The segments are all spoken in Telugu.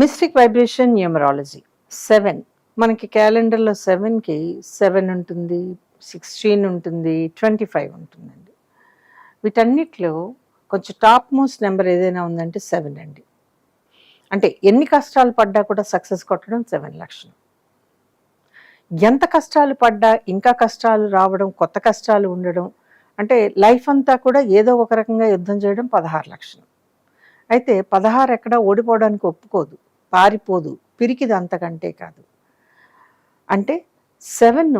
Mystic vibration numerology. సెవెన్. మనకి క్యాలెండర్లో సెవెన్కి సెవెన్ ఉంటుంది సిక్స్టీన్ ఉంటుంది ట్వంటీ ఫైవ్ ఉంటుందండి. వీటన్నిటిలో కొంచెం టాప్ మోస్ట్ నెంబర్ ఏదైనా ఉందంటే సెవెన్ అండి. అంటే ఎన్ని కష్టాలు పడ్డా కూడా సక్సెస్ కొట్టడం సెవెన్ లక్షణం. ఎంత కష్టాలు పడ్డా ఇంకా కష్టాలు రావడం కొత్త కష్టాలు ఉండడం అంటే లైఫ్ అంతా కూడా ఏదో ఒక రకంగా యుద్ధం చేయడం పదహారు లక్షణం. అయితే పదహారు ఎక్కడ ఓడిపోవడానికి ఒప్పుకోదు. పారిపోదు పిరికిది అంతకంటే కాదు. అంటే సెవెన్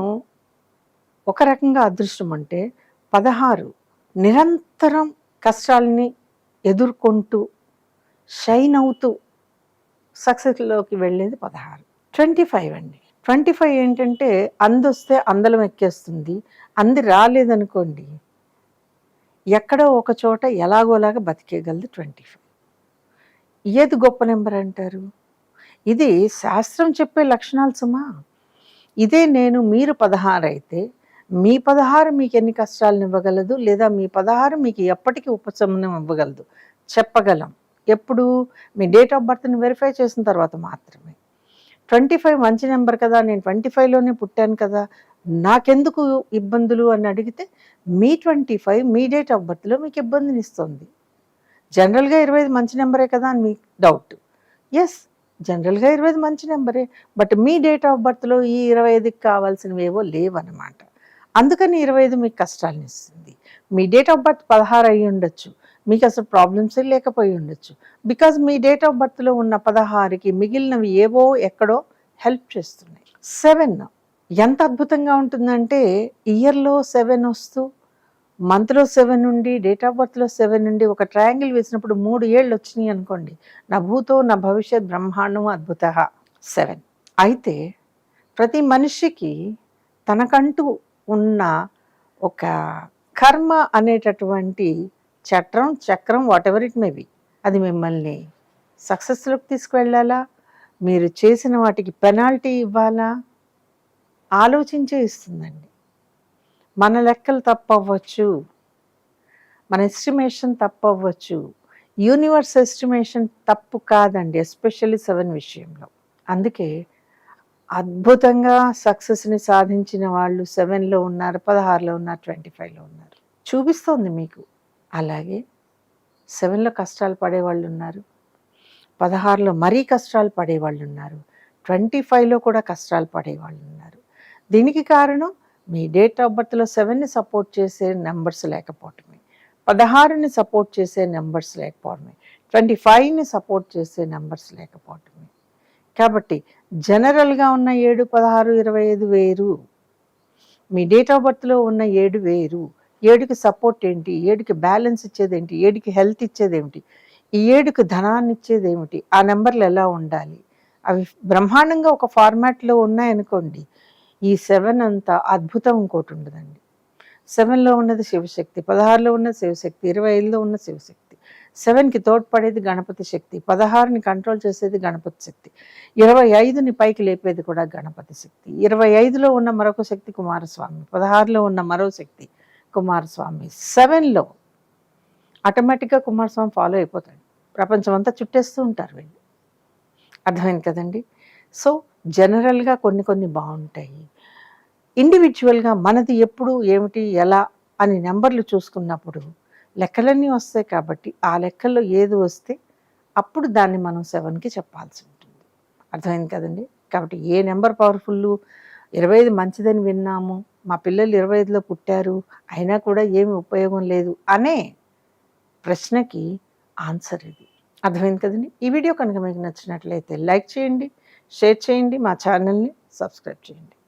ఒక రకంగా అదృష్టం అంటే పదహారు నిరంతరం కష్టాలని ఎదుర్కొంటూ షైన్ అవుతూ సక్సెస్లోకి వెళ్ళేది పదహారు. ట్వంటీ ఫైవ్ అండి. ట్వంటీ ఫైవ్ ఏంటంటే అందొస్తే అందలం ఎక్కేస్తుంది అంది రాలేదనుకోండి ఎక్కడో ఒక చోట ఎలాగోలాగా బతికేయగలదు ట్వంటీ ఫైవ్. ఏది గొప్ప నెంబర్ అంటారు? ఇది శాస్త్రం చెప్పే లక్షణాలు సుమా. ఇదే నేను మీరు పదహారు అయితే మీ పదహారు మీకు ఎన్ని కష్టాలను ఇవ్వగలదు? లేదా మీ పదహారు మీకు ఎప్పటికీ ఉపశమనం ఇవ్వగలదు? చెప్పగలం. ఎప్పుడు? మీ డేట్ ఆఫ్ బర్త్ని వెరిఫై చేసిన తర్వాత మాత్రమే. ట్వంటీ ఫైవ్ మంచి నెంబర్ కదా నేను ట్వంటీ ఫైవ్లోనే పుట్టాను కదా. నాకెందుకు ఇబ్బందులు అని అడిగితే మీ ట్వంటీ ఫైవ్ మీ డేట్ ఆఫ్ బర్త్లో మీకు ఇబ్బందిని ఇస్తుంది జనరల్గా ఇరవై ఐదు మంచి నెంబరే కదా అని మీకు డౌట్. ఎస్ జనరల్గా ఇరవై ఐదు మంచి నెంబరే బట్ మీ డేట్ ఆఫ్ బర్త్లో ఈ ఇరవై ఐదుకి కావాల్సినవి ఏవో లేవన్నమాట. అందుకని ఇరవై ఐదు మీకు కష్టాలను ఇస్తుంది. మీ డేట్ ఆఫ్ బర్త్ పదహారు అయి ఉండొచ్చు. మీకు అసలు ప్రాబ్లమ్స్ లేకపోయి ఉండొచ్చు. బికాజ్ మీ డేట్ ఆఫ్ బర్త్లో ఉన్న పదహారుకి మిగిలినవి ఏవో ఎక్కడో హెల్ప్ చేస్తున్నాయి. సెవెన్ ఎంత అద్భుతంగా ఉంటుందంటే ఇయర్లో సెవెన్ వస్తూ మంత్లో సెవెన్ నుండి డేట్ ఆఫ్ బర్త్లో సెవెన్ నుండి ఒక ట్రయాంగిల్ వేసినప్పుడు మూడు ఏళ్ళు వచ్చినాయి అనుకోండి. నా భూతో నా భవిష్యత్ బ్రహ్మాండం అద్భుత. సెవెన్. అయితే ప్రతి మనిషికి తనకంటూ ఉన్న ఒక కర్మ అనేటటువంటి చట్రం చక్రం whatever it may be అది మిమ్మల్ని సక్సెస్లోకి తీసుకువెళ్ళాలా? మీరు చేసిన వాటికి పెనాల్టీ ఇవ్వాలా? ఆలోచించే ఇస్తుందండి. మన లెక్కలు తప్పవచ్చు మన ఎస్టిమేషన్ తప్పవచ్చు యూనివర్స్ ఎస్టిమేషన్ తప్పు కాదండి ఎస్పెషల్లీ సెవెన్ విషయంలో. అందుకే అద్భుతంగా సక్సెస్ని సాధించిన వాళ్ళు సెవెన్లో ఉన్నారు పదహారులో ఉన్నారు ట్వంటీ ఫైవ్లో ఉన్నారు. చూపిస్తోంది మీకు. అలాగే సెవెన్లో కష్టాలు పడేవాళ్ళు ఉన్నారు. పదహారులో మరీ కష్టాలు పడేవాళ్ళు ఉన్నారు. ట్వంటీ ఫైవ్లో కూడా కష్టాలు పడేవాళ్ళు ఉన్నారు. దీనికి కారణం మీ డేట్ ఆఫ్ బర్త్లో సెవెన్ని సపోర్ట్ చేసే నెంబర్స్ లేకపోవటమే. పదహారుని సపోర్ట్ చేసే నెంబర్స్ లేకపోవడమే ట్వంటీ ఫైవ్ని సపోర్ట్ చేసే నెంబర్స్ లేకపోవటమే. కాబట్టి జనరల్గా ఉన్న ఏడు పదహారు ఇరవై ఐదు వేరు. మీ డేట్ ఆఫ్ బర్త్లో ఉన్న ఏడు వేరు. ఏడుకి సపోర్ట్ ఏంటి? ఏడుకి బ్యాలెన్స్ ఇచ్చేదేంటి ఏడుకి హెల్త్ ఇచ్చేదేమిటి ఈ ఏడుకి ధనాన్ని ఇచ్చేదేమిటి ఆ నెంబర్లు ఎలా ఉండాలి? అవి బ్రహ్మాండంగా ఒక ఫార్మాట్లో ఉన్నాయనుకోండి ఈ సెవెన్ అంతా అద్భుతం ఇంకోటి ఉండదండి. సెవెన్లో ఉన్నది శివశక్తి పదహారులో ఉన్న శివశక్తి ఇరవై ఐదులో ఉన్న శివశక్తి. సెవెన్కి తోడ్పడేది గణపతి శక్తి పదహారుని కంట్రోల్ చేసేది గణపతి శక్తి ఇరవై ఐదుని పైకి లేపేది కూడా గణపతి శక్తి ఇరవై ఐదులో ఉన్న మరొక శక్తి కుమారస్వామి పదహారులో ఉన్న మరో శక్తి కుమారస్వామి. సెవెన్లో ఆటోమేటిక్గా కుమారస్వామి ఫాలో అయిపోతాడు. ప్రపంచం అంతా చుట్టేస్తూ ఉంటారు వీళ్ళు. అర్థమైంది కదండి? సో జనరల్గా కొన్ని కొన్ని బాగుంటాయి. ఇండివిజువల్గా మనది ఎప్పుడు ఏమిటి ఎలా అని నెంబర్లు చూసుకున్నప్పుడు లెక్కలన్నీ వస్తాయి కాబట్టి ఆ లెక్కల్లో ఏది వస్తే అప్పుడు దాన్ని మనం సెవెన్కి చెప్పాల్సి ఉంటుంది. అర్థమైంది కదండి? కాబట్టి ఏ నెంబర్ పవర్ఫుల్ ఇరవై ఐదు మంచిదని విన్నాము మా పిల్లలు ఇరవై ఐదులో పుట్టారు అయినా కూడా ఏమి ఉపయోగం లేదు అనే ప్రశ్నకి ఆన్సర్ ఇది. అర్థమైంది కదండి? ఈ వీడియో కనుక మీకు నచ్చినట్లయితే లైక్ చేయండి షేర్ చేయండి మా ఛానల్ని సబ్స్క్రైబ్ చేయండి.